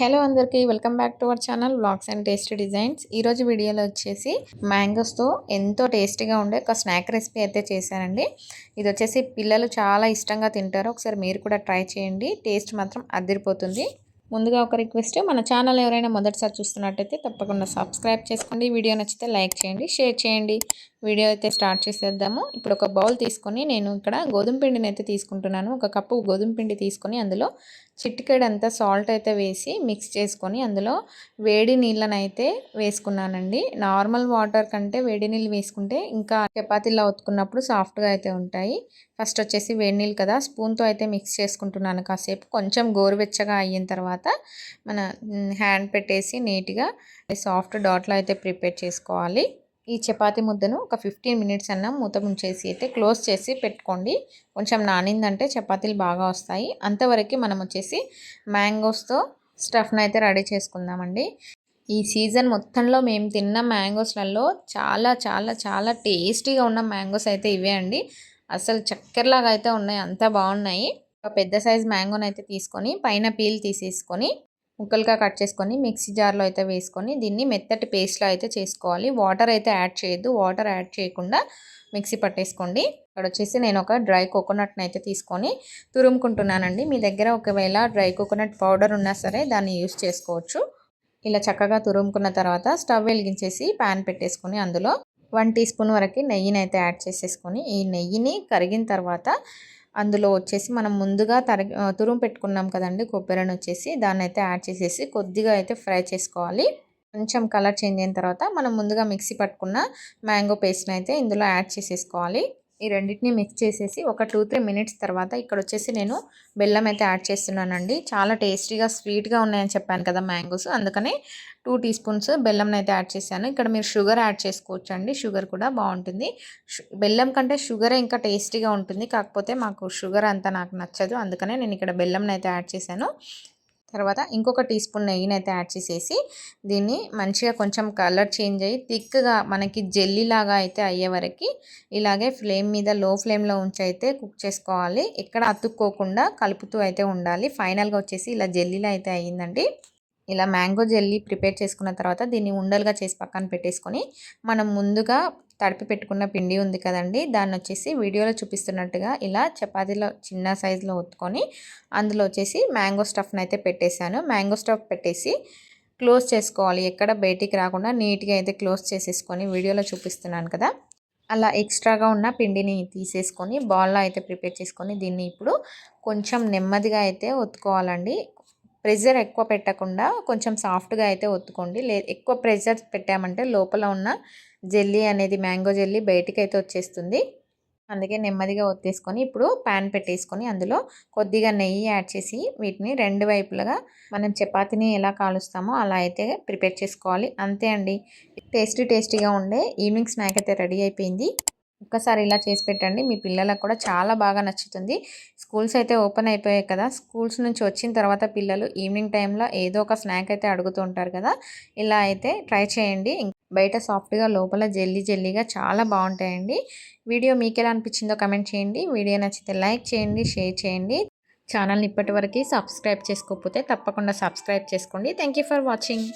Hello అందరికీ welcome back to our channel blogs and tasty designs ఈరోజు వీడియోలో వచ్చేసి మ్యాంగోస్తో ఎంతో టేస్టీగా ఉండే ఒక స్నాక్ రెసిపీ అయితే చేశానండి. ఇది వచ్చేసి పిల్లలు చాలా ఇష్టంగా తింటారు. ఒకసారి మీరు కూడా ట్రై చేయండి. టేస్ట్ మాత్రం అదిరిపోతుంది. ముందుగా ఒక రిక్వెస్ట్ మన ఛానల్ ఎవరైనా మొదటిసారి చూస్తున్నట్టయితే తప్పకుండా సబ్స్క్రైబ్ చేసుకోండి. వీడియో నచ్చితే లైక్ చేయండి షేర్ చేయండి. వీడియో అయితే స్టార్ట్ చేసేద్దాము. ఇప్పుడు ఒక బౌల్ తీసుకొని నేను ఇక్కడ గోధుమ పిండిని అయితే తీసుకుంటున్నాను. ఒక కప్పు గోధుమ పిండి తీసుకొని అందులో చిటికెడంతా సాల్ట్ అయితే వేసి మిక్స్ చేసుకొని అందులో వేడి నీళ్ళని అయితే వేసుకున్నానండి. నార్మల్ వాటర్ కంటే వేడి నీళ్ళు వేసుకుంటే ఇంకా చపాతీలా ఒత్తుకున్నప్పుడు సాఫ్ట్గా అయితే ఉంటాయి. ఫస్ట్ వచ్చేసి వేడి నీళ్ళు కదా స్పూన్తో అయితే మిక్స్ చేసుకుంటున్నాను కాసేపు. కొంచెం గోరువెచ్చగా అయిన తర్వాత మన హ్యాండ్ పెట్టేసి నీట్గా సాఫ్ట్ డాట్లో అయితే ప్రిపేర్ చేసుకోవాలి. ఈ చపాతీ ముద్దను ఒక ఫిఫ్టీన్ మినిట్స్ అన్న మూత ముంచేసి అయితే క్లోజ్ చేసి పెట్టుకోండి. కొంచెం నానిందంటే చపాతీలు బాగా వస్తాయి. అంతవరకు మనం వచ్చేసి మ్యాంగోస్తో స్టఫ్ని అయితే రెడీ చేసుకుందామండి. ఈ సీజన్ మొత్తంలో మేము తిన్న మ్యాంగోస్లలో చాలా చాలా చాలా టేస్టీగా ఉన్న మ్యాంగోస్ అయితే ఇవే అండి. అసలు చక్కెరలాగా అయితే ఉన్నాయి. అంత బాగున్నాయి. ఒక పెద్ద సైజ్ మ్యాంగోని అయితే తీసుకొని పైన పీల్ తీసేసుకొని ముక్కలుగా కట్ చేసుకొని మిక్సీ జార్లో అయితే వేసుకొని దీన్ని మెత్తటి పేస్ట్లో అయితే చేసుకోవాలి. వాటర్ అయితే యాడ్ చేయొద్దు. వాటర్ యాడ్ చేయకుండా మిక్సీ పట్టేసుకోండి. ఇక్కడ వచ్చేసి నేను ఒక డ్రై కోకోనట్ని అయితే తీసుకొని తురుముకుంటున్నానండి. మీ దగ్గర ఒకవేళ డ్రై కోకోనట్ పౌడర్ ఉన్నా సరే దాన్ని యూస్ చేసుకోవచ్చు. ఇలా చక్కగా తురుముకున్న తర్వాత స్టవ్ వెలిగించేసి ప్యాన్ పెట్టేసుకొని అందులో వన్ టీ స్పూన్ వరకు నెయ్యిని అయితే యాడ్ చేసేసుకొని ఈ నెయ్యిని కరిగిన తర్వాత అందులో వచ్చేసి మనం ముందుగా తర తురుము పెట్టుకున్నాం కదండి కొబ్బరిని వచ్చేసి దాన్ని అయితే యాడ్ చేసేసి కొద్దిగా అయితే ఫ్రై చేసుకోవాలి. కొంచెం కలర్ చేంజ్ అయిన తర్వాత మనం ముందుగా మిక్సీ పట్టుకున్న మ్యాంగో పేస్ట్ని అయితే ఇందులో యాడ్ చేసేసుకోవాలి. ఈ రెండింటిని మిక్స్ చేసేసి ఒక టూ త్రీ మినిట్స్ తర్వాత ఇక్కడ వచ్చేసి నేను బెల్లం అయితే యాడ్ చేస్తున్నానండి. చాలా టేస్టీగా స్వీట్గా ఉన్నాయని చెప్పాను కదా మ్యాంగోస్. అందుకని టూ టీ స్పూన్స్ బెల్లం అయితే యాడ్ చేశాను. ఇక్కడ మీరు షుగర్ యాడ్ చేసుకోవచ్చు అండి షుగర్ కూడా బాగుంటుంది. బెల్లం కంటే షుగర్ ఇంకా టేస్టీగా ఉంటుంది. కాకపోతే మాకు షుగర్ అంతా నాకు నచ్చదు. అందుకనే నేను ఇక్కడ బెల్లంని అయితే యాడ్ చేశాను. తర్వాత ఇంకొక టీ స్పూన్ నెయ్యిని అయితే యాడ్ చేసేసి దీన్ని మంచిగా కొంచెం కలర్ చేంజ్ అయ్యి థిక్గా మనకి జెల్లీలాగా అయితే అయ్యే వరకు ఇలాగే ఫ్లేమ్ మీద లో ఫ్లేమ్లో ఉంచి అయితే కుక్ చేసుకోవాలి. ఎక్కడ అతుక్కోకుండా కలుపుతూ అయితే ఉండాలి. ఫైనల్గా వచ్చేసి ఇలా జెల్లీలో అయితే అయ్యిందండి. ఇలా మ్యాంగో జెల్లీ ప్రిపేర్ చేసుకున్న తర్వాత దీన్ని ఉండలుగా చేసి పక్కన పెట్టేసుకొని మనం ముందుగా తడిపి పెట్టుకున్న పిండి ఉంది కదండి దాన్ని వచ్చేసి వీడియోలో చూపిస్తున్నట్టుగా ఇలా చపాతీలో చిన్న సైజులో ఒత్తుకొని అందులో వచ్చేసి మ్యాంగో స్టఫ్ని అయితే పెట్టేశాను. మ్యాంగో స్టఫ్ పెట్టేసి క్లోజ్ చేసుకోవాలి ఎక్కడ బయటికి రాకుండా నీట్గా అయితే క్లోజ్ చేసేసుకొని వీడియోలో చూపిస్తున్నాను కదా. అలా ఎక్స్ట్రాగా ఉన్న పిండిని తీసేసుకొని బాల్లో అయితే ప్రిపేర్ చేసుకొని దీన్ని ఇప్పుడు కొంచెం నెమ్మదిగా అయితే ఒత్తుకోవాలండి. ప్రెజర్ ఎక్కువ పెట్టకుండా కొంచెం సాఫ్ట్గా అయితే ఒత్తుకోండి. లే ఎక్కువ ప్రెజర్ పెట్టామంటే లోపల ఉన్న జెల్లీ అనేది మ్యాంగో జెల్లీ బయటికి అయితే వచ్చేస్తుంది. అందుకే నెమ్మదిగా ఒత్తేసుకొని ఇప్పుడు ప్యాన్ పెట్టేసుకొని అందులో కొద్దిగా నెయ్యి యాడ్ చేసి వీటిని రెండు వైపులుగా మనం చపాతీని ఎలా కాలుస్తామో అలా అయితే ప్రిపేర్ చేసుకోవాలి. అంతే అండి. టేస్టీ టేస్టీగా ఉండే ఈవినింగ్ స్నాక్ అయితే రెడీ అయిపోయింది. ఒక్కసారి ఇలా చేసి పెట్టండి. మీ పిల్లలకు కూడా చాలా బాగా నచ్చుతుంది. స్కూల్స్ అయితే ఓపెన్ అయిపోయాయి కదా. స్కూల్స్ నుంచి వచ్చిన తర్వాత పిల్లలు ఈవినింగ్ టైంలో ఏదో ఒక స్నాక్ అయితే అడుగుతూ ఉంటారు కదా. ఇలా అయితే ట్రై చేయండి. బయట సాఫ్ట్గా లోపల జెల్లీ జెల్లీగా చాలా బాగుంటాయండి. వీడియో మీకు ఎలా అనిపించిందో కమెంట్ చేయండి. వీడియో నచ్చితే లైక్ చేయండి షేర్ చేయండి. ఛానల్ని ఇప్పటివరకు సబ్స్క్రైబ్ చేసుకోకపోతే తప్పకుండా సబ్స్క్రైబ్ చేసుకోండి. Thank for watching.